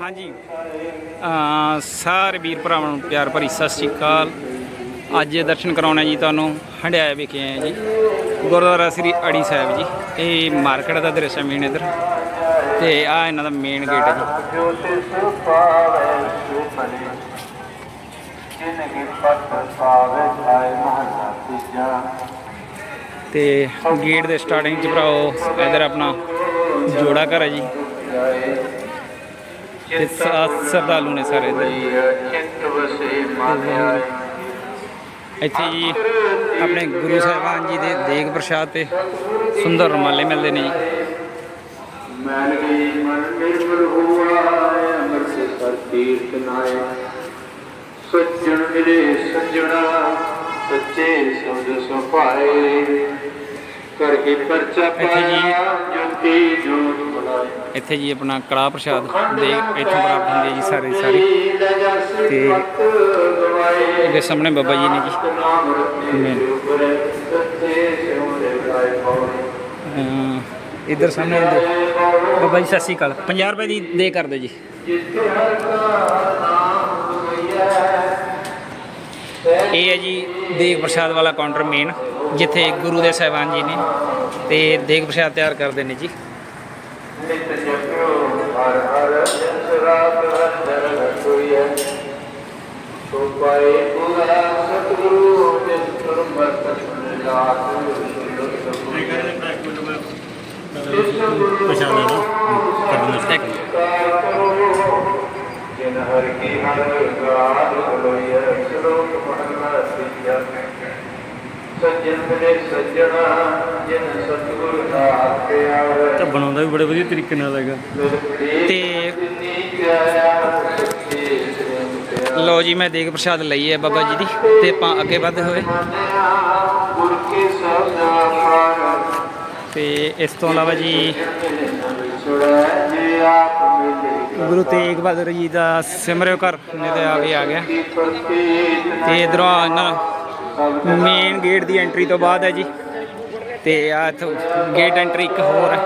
ਹਾਂਜੀ। ਸਾਰੇ ਵੀਰ ਭਰਾਵਾਂ ਨੂੰ ਪਿਆਰ ਭਰੀ ਸਤਿ ਸ਼੍ਰੀ ਅਕਾਲ। ਅੱਜ ਦਰਸ਼ਨ ਕਰਾਉਣਾ ਜੀ ਤੁਹਾਨੂੰ ਹੰਡਿਆਇਆ ਵਿਖੇ ਆਏ ਜੀ। ਗੁਰਦੁਆਰਾ ਸ੍ਰੀ ਅੜੀ ਸਾਹਿਬ ਜੀ। ਇਹ ਮਾਰਕੀਟ ਦਾ ਦ੍ਰਿਸ਼ ਹੈ ਮੇਨ ਇਧਰ। ਤੇ ਆ ਇਹਨਾਂ ਦਾ ਮੇਨ ਗੇਟ ਹੈ ਜੀ। ਜੋ ਤੇ ਗੇਟ ਦੇ ਸਟਾਰਟਿੰਗ ਚ ਭਰਾਓ, ਇਧਰ ਆਪਣਾ ਜੋੜਾ ਘਰ ਹੈ ਜੀ। ਤੇ ਸਰਦਾਲੂ ਨੇ ਸਾਰੇ ਇੱਥੇ ਜੀ ਆਪਣੇ ਗੁਰੂ ਸਾਹਿਬਾਨ ਜੀ ਦੇ ਦੇਗ ਪ੍ਰਸ਼ਾਦ ਤੇ ਸੁੰਦਰ ਰੁਮਾਲੇ ਮਿਲਦੇ ਨੇ ਜੀ। ਮਨ ਗਈ ਮਨ ਨਿਰਮਲ ਹੋਆ ਅਮਰ ਸੇ ਸਰ ਤੀਰਥ ਨਾਏ ਸੱਜਣ ਮਿਲੇ ਸੱਜਣਾ, ਸੱਚੇ ਸਬਦ ਸੁਭਾਏ। ਕਰਹਿ ਪਰਚਾ ਇੱਥੇ ਜੀ- ਪਾਇਆ ਜੋਤੀ ਜੋਤ ਬੁਲਾਏ ਇੱਥੇ ਜੀ ਆਪਣਾ ਕੜਾਹ ਪ੍ਰਸ਼ਾਦ ਦੇ ਇੱਥੋਂ ਪ੍ਰਾਪਤ ਹੁੰਦੇ ਜੀ ਸਾਰੇ ਸਾਰੇ। ਤੇ ਇਹਦੇ ਸਾਹਮਣੇ ਬਾਬਾ ਜੀ ਨੇ ਜੀ। ਇੱਧਰ ਸਾਹਮਣੇ ਇਹਦੇ। ਬਾਬਾ ਜੀ ਸਤਿ ਸ਼੍ਰੀ ਅਕਾਲ। 50 ਰੁਪਏ ਦੀ ਦੇ ਕਰ ਦਿਓ ਜੀ। ਇਹ ਹੈ ਜੀ ਦੇਗ ਪ੍ਰਸ਼ਾਦ ਵਾਲਾ ਕਾਊਂਟਰ ਮੇਨ ਜਿੱਥੇ ਗੁਰੂ ਦੇ ਸਾਹਿਬਾਨ ਜੀ ਨੇ ਤੇ ਦੇਗ ਪ੍ਰਸ਼ਾਦ ਤਿਆਰ ਕਰਦੇ ਨੇ ਜੀ ਹਰ ਪਛਾਣ ਲੈਣਾ ਕਰਨਾ ਇੱਕ ਜਿਨ ਹਰ ਕੀ ਹਰ ਗਾਦ ਹੋਈਐ ਸ਼ਲੋਕ ਪੜਨਾ ਸਿੱਖਿਆ ਸੱਜਣ ਮਿਲੇ ਸੱਜਣਾ ਜਿਨ ਸਤਿਗੁਰ ਨਾਮ ਤੇ ਆਵੇ। ਤਾਂ ਬਣਾਉਂਦਾ ਵੀ ਬੜੇ ਵਧੀਆ ਤਰੀਕੇ ਨਾਲ ਹੈਗਾ। ਤੇ ਲੋ ਜੀ ਮੈਂ ਦੇਗ ਪ੍ਰਸ਼ਾਦ ਲਈ ਹੈ ਬਾਬਾ ਜੀ ਦੀ ਤੇ ਆਪਾਂ ਅੱਗੇ ਵਧਦੇ ਹੋਏ। ਤੇ ਇਸ ਤੋਂ ਇਲਾਵਾ ਜੀ ਗੁਰੂ ਤੇਗ ਬਹਾਦਰ ਜੀ ਦਾ ਸਿਮਰਿਓ ਘਰ ਨੇ ਤੇ ਆ ਵੀ ਆ ਗਿਆ। ਤੇ ਇਧਰੋਂ ਇਹਨਾਂ ਮੇਨ ਗੇਟ ਦੀ ਐਂਟਰੀ ਤੋਂ ਬਾਅਦ ਹੈ ਜੀ। ਤੇ ਆ ਇੱਥੋਂ ਗੇਟ ਐਂਟਰੀ ਇੱਕ ਹੋਰ ਹੈ।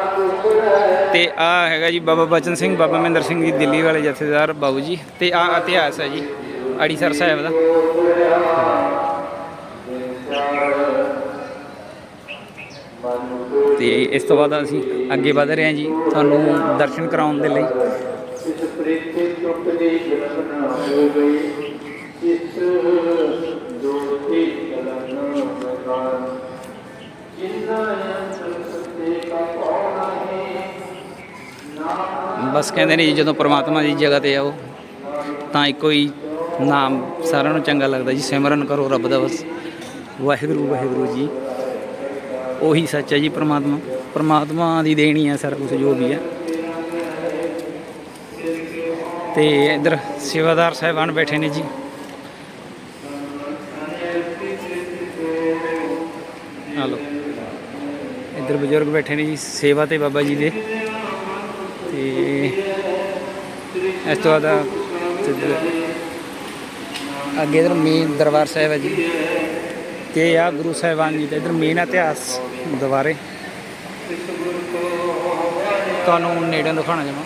ਤੇ ਆ ਹੈਗਾ ਜੀ ਬਾਬਾ ਬਚਨ ਸਿੰਘ, ਬਾਬਾ ਮਹਿੰਦਰ ਸਿੰਘ ਜੀ, ਦਿੱਲੀ ਵਾਲੇ ਜਥੇਦਾਰ ਬਾਬੂ ਜੀ। ਤੇ ਆ ਇਤਿਹਾਸ ਹੈ ਜੀ, ਅੜੀਸਰ ਸਾਹਿਬ ਦਾ। ਤੇ ਇਸ ਤੋਂ ਬਾਅਦ ਅਸੀਂ ਅੱਗੇ ਵਧ ਰਹੇ ਹਾਂ ਜੀ, ਤੁਹਾਨੂੰ ਦਰਸ਼ਨ ਕਰਾਉਣ ਦੇ ਲਈ। ਇਸ ਪ੍ਰੀਤੀ ਟੁੱਟ ਦੀ ਜਨਮ ਨਾ ਹੋ ਗਈ ਇਸ ਦੋਸਤੀ ਕਲਨ ਮਕਾਨ ਜਿੰਨਾ ਅੰਤਰ ਸਤੇ ਕਾ ਪਾਉਣਾ ਹੈ ਬਸ ਕਹਿੰਦੇ ਨੇ ਜੀ, ਜਦੋਂ ਪ੍ਰਮਾਤਮਾ ਦੀ ਜਗ੍ਹਾ ਤੇ ਆਓ, ਤਾਂ ਇੱਕੋ ਹੀ ਨਾਮ ਸਾਰਿਆਂ ਨੂੰ ਚੰਗਾ ਲੱਗਦਾ ਜੀ, ਸਿਮਰਨ ਕਰੋ ਰੱਬ ਦਾ ਬਸ। ਵਾਹਿਗੁਰੂ ਵਾਹਿਗੁਰੂ ਜੀ। ਉਹੀ ਸੱਚ ਹੈ ਜੀ ਪ੍ਰਮਾਤਮਾ ਪ੍ਰਮਾਤਮਾ ਦੀ ਦੇਣੀ ਹੈ ਸਾਰਾ ਕੁਝ ਜੋ ਵੀ ਹੈ। ਤੇ ਇੱਧਰ ਸੇਵਾਦਾਰ ਸਾਹਿਬਾਨ ਬੈਠੇ ਨੇ ਜੀ। ਹਲੋ। ਇੱਧਰ ਬਜ਼ੁਰਗ ਬੈਠੇ ਨੇ ਜੀ, ਸੇਵਾ ਤੇ ਬਾਬਾ ਜੀ ਦੇ। ਤੇ ਇਸ ਤੋਂ ਬਾਅਦ ਆ ਇੱਧਰ- ਅੱਗੇ ਇਧਰ ਮੇਨ ਦਰਬਾਰ ਸਾਹਿਬ ਹੈ ਜੀ। ਤੇ ਆ ਗੁਰੂ ਸਾਹਿਬਾਨ ਜੀ ਦਾ ਇਧਰ ਮੇਨ ਇਤਿਹਾਸ ਦੁਬਾਰੇ। ਤੁਹਾਨੂੰ ਨੇੜੇ ਦਿਖਾਉਣਾ ਜਮਾ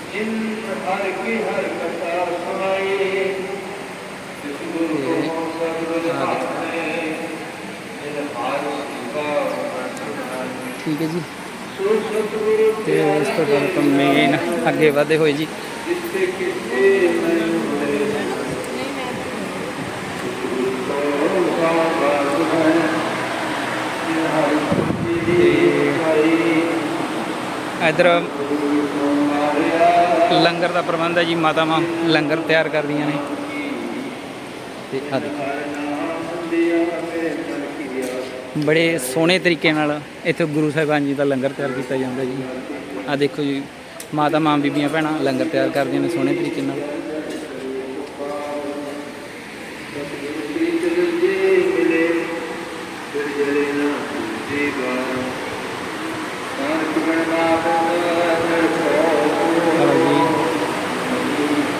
ਠੀਕ ਹੈ ਜੀ। ਤੇ ਇਸ ਤੋਂ ਬਾਅਦ ਮੇਨ ਅੱਗੇ ਵਧੇ ਹੋਏ ਜੀ। ਇਧਰ ਲੰਗਰ ਦਾ ਪ੍ਰਬੰਧ ਹੈ ਜੀ, ਮਾਤਾਵਾਂ ਲੰਗਰ ਤਿਆਰ ਕਰਦੀਆਂ ਨੇ। ਤੇ ਆ ਦੇਖੋ। ਬੜੇ ਸੋਹਣੇ ਤਰੀਕੇ ਨਾਲ ਇੱਥੇ ਗੁਰੂ ਸਾਹਿਬਾਨ ਜੀ ਦਾ ਲੰਗਰ ਤਿਆਰ ਕੀਤਾ ਜਾਂਦਾ ਜੀ। ਆ ਦੇਖੋ ਜੀ। ਮਾਤਾ ਮਾਂ ਬੀਬੀਆਂ ਭੈਣਾਂ ਲੰਗਰ ਤਿਆਰ ਕਰਦੀਆਂ ਨੇ ਸੋਹਣੇ ਤਰੀਕੇ ਨਾਲ।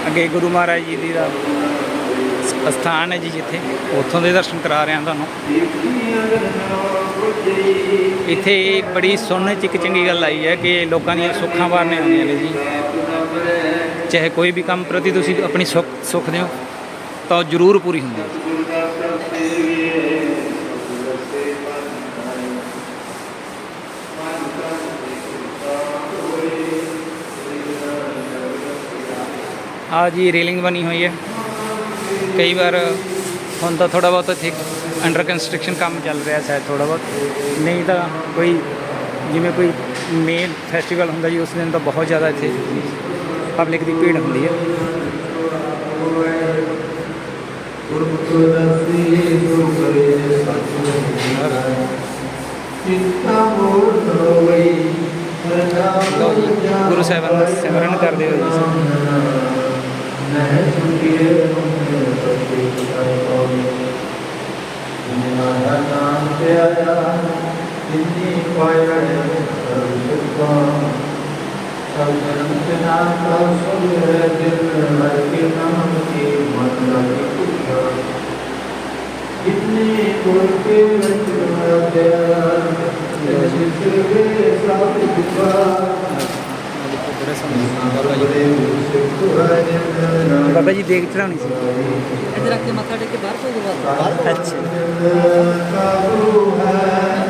ਅੱਗੇ ਗੁਰੂ ਮਹਾਰਾਜ ਜੀ ਦੀ ਦਾ ਅਸਥਾਨ ਹੈ ਜੀ ਜਿੱਥੇ। ਉੱਥੋਂ ਦੇ ਦਰਸ਼ਨ ਕਰਾ ਰਿਹਾ ਤੁਹਾਨੂੰ। ਇੱਥੇ ਬੜੀ ਸੁਣਨ ਚ ਇੱਕ ਚੰਗੀ ਗੱਲ ਆਈ ਹੈ ਕਿ ਲੋਕਾਂ ਦੀਆਂ ਸੁੱਖਾਂ ਵਾਰਨੇ ਆਉਂਦੀਆਂ ਨੇ ਜੀ। ਚਾਹੇ ਕੋਈ ਵੀ ਕੰਮ ਪ੍ਰਤੀ ਤੁਸੀਂ ਆਪਣੀ ਸੁੱਖ ਸੁੱਖ ਦਿਓ, ਤਾਂ ਉਹ ਜ਼ਰੂਰ ਪੂਰੀ ਹੁੰਦੀ ਹੈ। ਆ ਜੀ ਰੇਲਿੰਗ ਬਣੀ ਹੋਈ ਹੈ। ਕਈ ਵਾਰ ਹੁਣ ਤਾਂ ਥੋੜਾ ਬਹੁਤ ਇੱਥੇ ਅੰਡਰ ਕੰਸਟਰਕਸ਼ਨ ਕੰਮ ਚੱਲ ਰਿਹਾ ਸ਼ਾਇਦ ਥੋੜਾ ਬਹੁਤ। ਨਹੀਂ ਤਾਂ ਕੋਈ ਜਿਵੇਂ ਕੋਈ ਮੇਨ ਫੈਸਟੀਵਲ ਹੁੰਦਾ ਜੀ, ਉਸ ਦਿਨ ਤਾਂ ਬਹੁਤ ਜ਼ਿਆਦਾ ਇੱਥੇ ਪਬਲਿਕ ਦੀ ਭੀੜ ਹੁੰਦੀ ਹੈ। ਗੁਰੂ ਸਾਹਿਬਾਨ ਦਾ ਸਿਮਰਨ ਕਰਦੇ ਹੋ ਜੀ। ਬਾਬਾ ਜੀ ਦੇਖ ਚੜਾਉਣੀ ਸੀ। ਇੱਥੇ ਰੱਖ ਕੇ ਮੱਥਾ ਟੇਕ ਕੇ ਬਾਹਰ ਕੋਈ ਦਵਾ ਅੱਛਾ। ਕਾਬੂ ਹੈ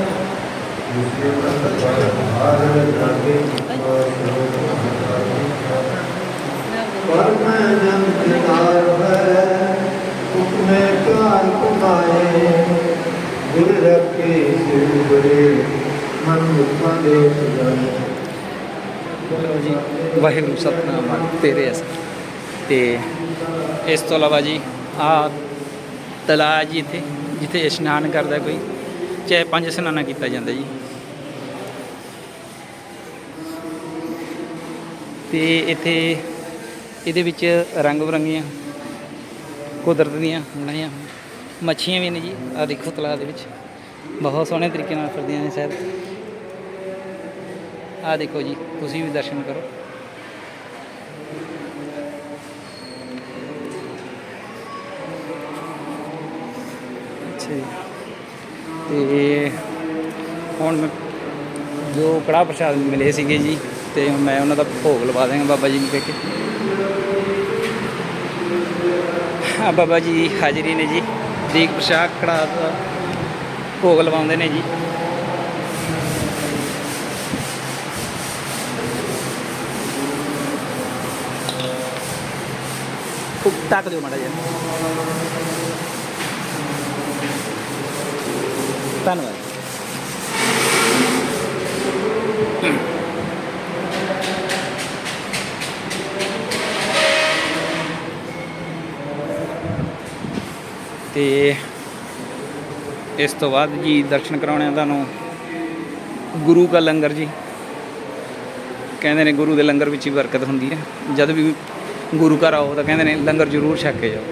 ਵਾਹਿਗੁਰੂ ਸਤਨਾਮ ਤੇਰੇ ਅਸ ਤੇ ਇਸ ਤੋਂ ਇਲਾਵਾ ਜੀ, ਆ ਤਲਾ ਜੀ ਇੱਥੇ, ਜਿੱਥੇ ਇਸ਼ਨਾਨ ਕਰਦਾ ਕੋਈ, ਚਾਹੇ ਪੰਜ ਸਨਾਨਾ ਕੀਤਾ ਜਾਂਦਾ ਜੀ। ਤੇ ਇੱਥੇ ਇਹਦੇ ਵਿੱਚ ਰੰਗ ਬਰੰਗੀਆਂ ਕੁਦਰਤ ਦੀਆਂ ਬਣਾਈਆਂ ਮੱਛੀਆਂ ਵੀ ਨੇ ਜੀ ਆ ਦੇਖੋ ਤਲਾਅ ਦੇ ਵਿੱਚ। ਬਹੁਤ ਸੋਹਣੇ ਤਰੀਕੇ ਨਾਲ ਫਿਰਦੀਆਂ ਨੇ ਸ਼ਾਇਦ ਆ ਦੇਖੋ ਜੀ, ਤੁਸੀਂ ਵੀ ਦਰਸ਼ਨ ਕਰੋ। ਅੱਛਾ ਜੀ। ਤੇ ਹੁਣ ਮੈਂ ਜੋ ਕੜਾਹ ਪ੍ਰਸ਼ਾਦ ਮਿਲੇ ਸੀਗੇ ਜੀ, ਤੇ ਮੈਂ ਉਹਨਾਂ ਦਾ ਭੋਗ ਲਵਾ ਦਾਂਗਾ ਬਾਬਾ ਜੀ ਨੂੰ ਕਹਿ ਕੇ। ਆ ਬਾਬਾ ਜੀ ਹਾਜ਼ਰੀ ਨੇ ਜੀ, ਦੀਕ ਪ੍ਰਸ਼ਾਦ ਕੜਾਹ ਦਾ। ਭੋਗ ਲਵਾਉਂਦੇ ਨੇ ਜੀ। ਟੱਕ ਦਿਓ ਮਾੜਾ ਜਿਹਾ। ਧੰਨਵਾਦ। ਤੇ ਇਸ ਤੋਂ ਬਾਅਦ ਜੀ ਦਰਸ਼ਨ ਕਰਾਉਣੇ ਆ ਤੁਹਾਨੂੰ ਗੁਰੂ ਕਾ ਲੰਗਰ ਜੀ। ਕਹਿੰਦੇ ਨੇ ਗੁਰੂ ਦੇ ਲੰਗਰ ਵਿੱਚ ਹੀ ਬਰਕਤ ਹੁੰਦੀ ਹੈ। ਜਦ ਵੀ ਗੁਰੂ ਘਰ ਆਓ ਤਾਂ ਕਹਿੰਦੇ ਨੇ ਲੰਗਰ ਜ਼ਰੂਰ ਛਕ ਕੇ ਜਾਓ।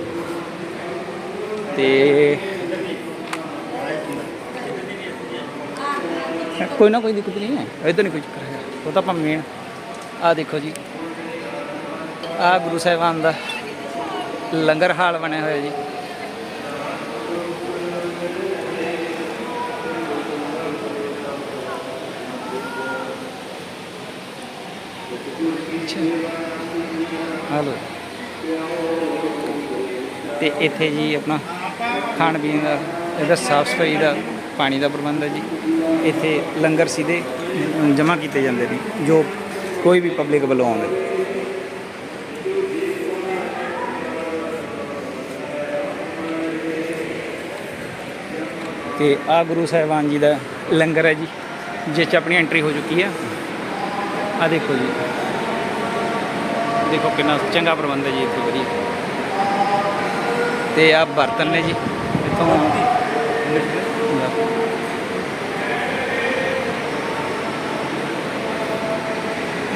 ਤੇ ਕੋਈ ਨਾ ਕੋਈ ਦਿੱਕਤ ਨਹੀਂ ਹੈ। ਇਧਰ ਨਹੀਂ ਕੋਈ ਚੱਕਰ ਹੈਗਾ। ਉਹ ਤਾਂ ਆਪਾਂ ਮੇਨ ਆ ਦੇਖੋ ਜੀ। ਆ ਗੁਰੂ ਸਾਹਿਬਾਨ ਦਾ ਲੰਗਰ ਹਾਲ ਬਣਿਆ ਹੋਇਆ ਜੀ। ਹਲੋ। ਤੇ ਇੱਥੇ ਜੀ ਆਪਣਾ ਖਾਣ ਪੀਣ ਦਾ ਇਹਦਾ ਸਾਫ਼ ਸਫ਼ਾਈ ਦਾ, ਪਾਣੀ ਦਾ ਪ੍ਰਬੰਧ ਹੈ ਜੀ। ਇੱਥੇ ਲੰਗਰ ਸਿੱਧੇ ਜਮ੍ਹਾਂ ਕੀਤੇ ਜਾਂਦੇ ਨੇ, ਜੋ ਕੋਈ ਵੀ ਪਬਲਿਕ ਵੱਲੋਂ ਆਉਂਦੇ ਤੇ ਆ ਗੁਰੂ ਸਾਹਿਬਾਨ ਜੀ ਦਾ ਲੰਗਰ ਹੈ ਜੀ, ਜਿਸ 'ਚ ਆਪਣੀ ਐਂਟਰੀ ਹੋ ਚੁੱਕੀ ਹੈ। ਆ ਦੇਖੋ ਜੀ। ਦੇਖੋ ਕਿੰਨਾ ਚੰਗਾ ਪ੍ਰਬੰਧ ਹੈ ਜੀ, ਇੱਥੇ ਵਧੀਆ। ਤੇ ਆ ਬਰਤਨ ਨੇ ਜੀ, ਇੱਥੋਂ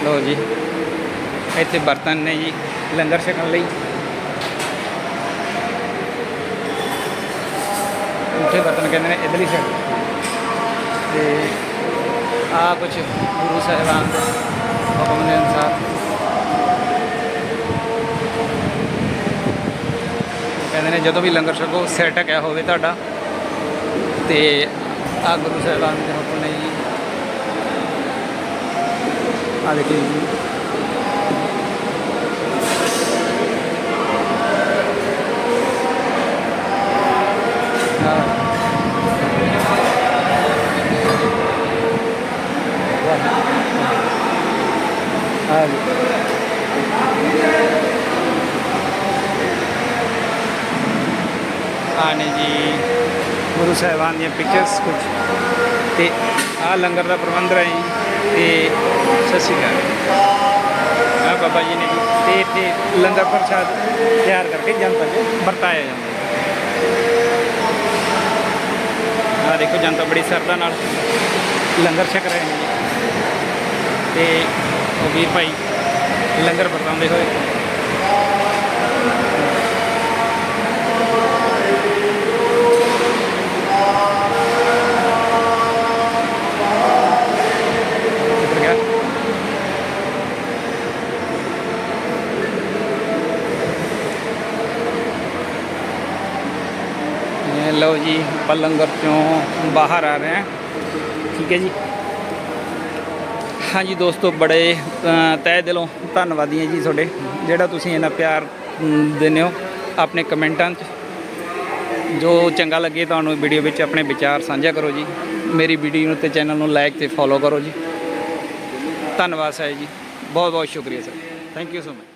ਲਓ ਜੀ, ਇੱਥੇ ਬਰਤਨ ਨੇ ਜੀ, ਲੰਗਰ ਛਕਣ ਲਈ। ਉੱਥੇ ਬਰਤਨ ਕਹਿੰਦੇ ਨੇ, ਇਧਰਲੀ ਸਾਈਡ ਤੇ ਆ ਕੁਝ ਗੁਰੂ ਸਾਹਿਬਾਨ ਹੁਕਮ ਦੇ ਨੇ ਜਦੋਂ ਵੀ ਲੰਗਰ ਛਕੋ, ਸਿਰ ਢਕਿਆ ਹੋਵੇ ਤੁਹਾਡਾ। ਤੇ ਆ ਗੁਰੂ ਸਾਹਿਬਾਨ ਦੇ ਹੁਕਮ ਨੇ ਜੀ। ਆ ਦੇਖੋ ਜੀ। ਨੇ ਜੀ। ਗੁਰੂ ਸਾਹਿਬਾਨ ਦੀਆਂ ਪਿਕਚਰਸ ਕੁਝ ਤੇ ਆ ਲੰਗਰ ਦਾ ਪ੍ਰਬੰਧ ਹੈ ਜੀ। ਤੇ ਸਤਿ ਸ਼੍ਰੀ ਅਕਾਲ। ਆ ਬਾਬਾ ਜੀ ਨੇ ਜੀ ਤੇ ਇੱਥੇ ਲੰਗਰ ਪ੍ਰਸ਼ਾਦ ਤਿਆਰ ਕਰਕੇ ਜਨਤਾ 'ਚ ਵਰਤਾਇਆ ਜਾਂਦਾ ਹੈ। ਆ ਦੇਖੋ ਜਨਤਾ ਬੜੀ ਸਰਦਾ ਨਾਲ ਲੰਗਰ ਛਕ ਰਹੇ ਨੇ ਜੀ। ਤੇ ਉਹ ਵੀਰ ਭਾਈ ਲੰਗਰ ਵਰਤਾਉਂਦੇ ਹੋਏ ਕਿੱਧਰ ਗਿਆ ਇਹ ਲਓ ਜੀ ਆਪਾਂ ਲੰਗਰ ਚੋਂ ਬਾਹਰ ਆ ਰਹੇ ਹਾਂ। ਠੀਕ ਹੈ ਜੀ। ਹਾਂਜੀ ਦੋਸਤੋ ਬੜੇ ਅ, ਤਹਿ ਦਿਲੋਂ ਧੰਨਵਾਦੀ ਹਾਂ ਜੀ ਤੁਹਾਡੇ ਜਿਹੜਾ ਤੁਸੀਂ ਇੰਨਾ ਪਿਆਰ ਦਿੰਦੇ ਹੋ ਆਪਣੇ ਕਮੈਂਟਾਂ 'ਚ। ਜੋ ਚੰਗਾ ਲੱਗੇ ਤੁਹਾਨੂੰ ਵੀਡੀਓ ਵਿੱਚ ਆਪਣੇ ਵਿਚਾਰ ਸਾਂਝਾ ਕਰੋ ਜੀ। ਮੇਰੀ ਵੀਡੀਓ ਨੂੰ ਤੇ ਚੈਨਲ ਨੂੰ ਲਾਈਕ ਤੇ ਫੋਲੋ ਕਰੋ ਜੀ। ਧੰਨਵਾਦ ਸਾਹਿਬ ਜੀ। ਬਹੁਤ ਬਹੁਤ ਸ਼ੁਕਰੀਆ sir. Thank you so much